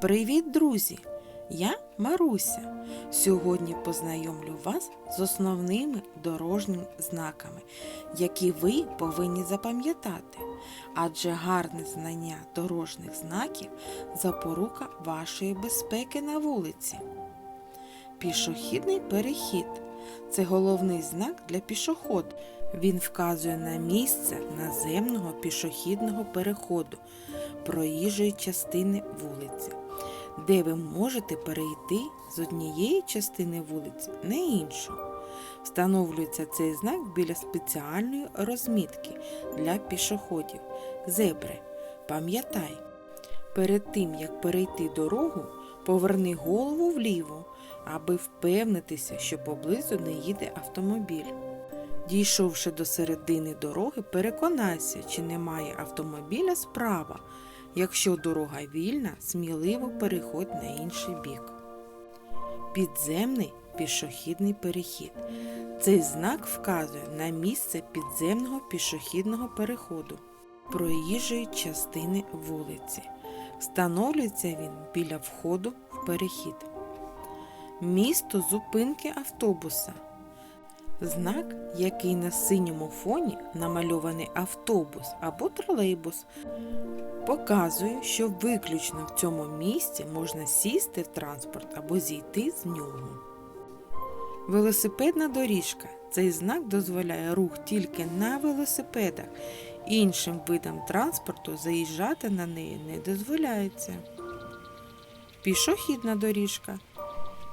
Привіт, друзі! Я Маруся. Сьогодні познайомлю вас з основними дорожніми знаками, які ви повинні запам'ятати. Адже гарне знання дорожніх знаків запорука вашої безпеки на вулиці. Пішохідний перехід це головний знак для пішоходу. Він вказує на місце наземного пішохідного переходу проїжджої частини вулиці, де ви можете перейти з однієї частини вулиці на іншу. Встановлюється цей знак біля спеціальної розмітки для пішоходів зебри. Пам'ятай, перед тим як перейти дорогу, поверни голову вліво, аби впевнитися, що поблизу не їде автомобіль. Дійшовши до середини дороги, переконайся, чи немає автомобіля справа. Якщо дорога вільна, сміливо переходь на інший бік. Підземний пішохідний перехід. Цей знак вказує на місце підземного пішохідного переходу проїжджої частини вулиці. Встановлюється він біля входу в перехід. Місто зупинки автобуса. Знак, який на синьому фоні намальований автобус або тролейбус, показує, що виключно в цьому місці можна сісти в транспорт або зійти з нього. Велосипедна доріжка. Цей знак дозволяє рух тільки на велосипедах. Іншим видам транспорту заїжджати на неї не дозволяється. Пішохідна доріжка.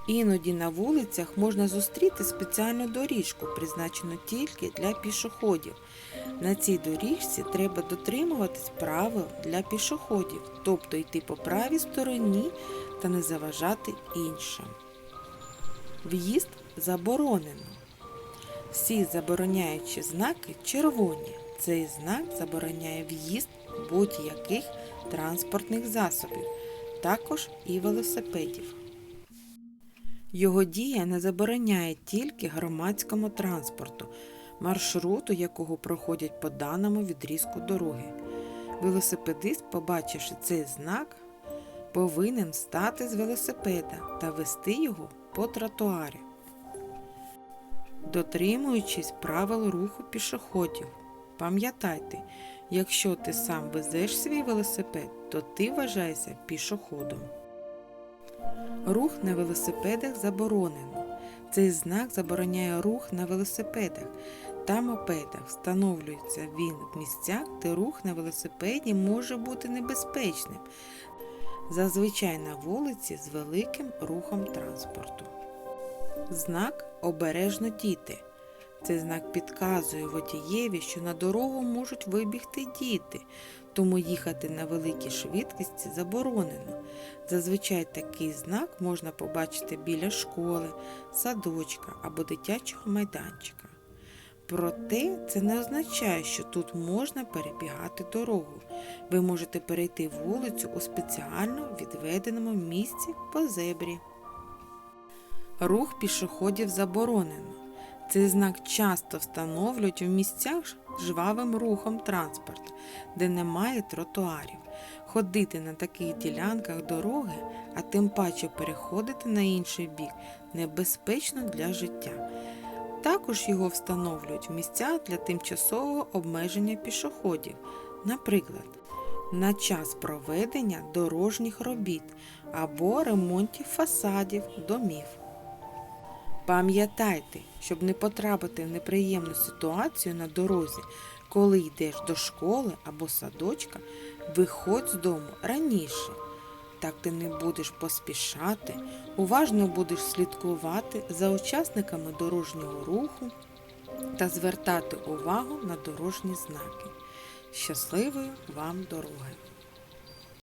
Іноді на вулицях можна зустріти спеціальну доріжку, призначену тільки для пішоходів. На цій доріжці треба дотримуватись правил для пішоходів, тобто йти по правій стороні та не заважати іншим. В'їзд заборонено. Всі забороняючі знаки червоні. Цей знак забороняє в'їзд будь-яких транспортних засобів, також і велосипедів. Його дія не забороняє тільки громадському транспорту, маршруту якого проходять по даному відрізку дороги. Велосипедист, побачивши цей знак, повинен стати з велосипеда та вести його по тротуарі, дотримуючись правил руху пішоходів. Пам'ятайте, якщо ти сам везеш свій велосипед, то ти вважаєшся пішоходом. Рух на велосипедах заборонено. Цей знак забороняє рух на велосипедах та мопедах. Встановлюється він в місцях, де рух на велосипеді може бути небезпечним, зазвичай на вулиці з великим рухом транспорту. Знак обережно діти. Цей знак підказує водієві, що на дорогу можуть вибігти діти, тому їхати на великій швидкості заборонено. Зазвичай такий знак можна побачити біля школи, садочка або дитячого майданчика. Проте це не означає, що тут можна перебігати дорогу. Ви можете перейти вулицю у спеціально відведеному місці по зебрі. Рух пішоходів заборонено. Цей знак часто встановлюють в місцях з жвавим рухом транспорту, де немає тротуарів. Ходити на таких ділянках дороги, а тим паче переходити на інший бік, небезпечно для життя. Також його встановлюють в місцях для тимчасового обмеження пішоходів, наприклад, на час проведення дорожніх робіт або ремонтів фасадів домів. Пам'ятайте, щоб не потрапити в неприємну ситуацію на дорозі, коли йдеш до школи або садочка, виходь з дому раніше. Так ти не будеш поспішати, уважно будеш слідкувати за учасниками дорожнього руху та звертати увагу на дорожні знаки. Щасливої вам дороги!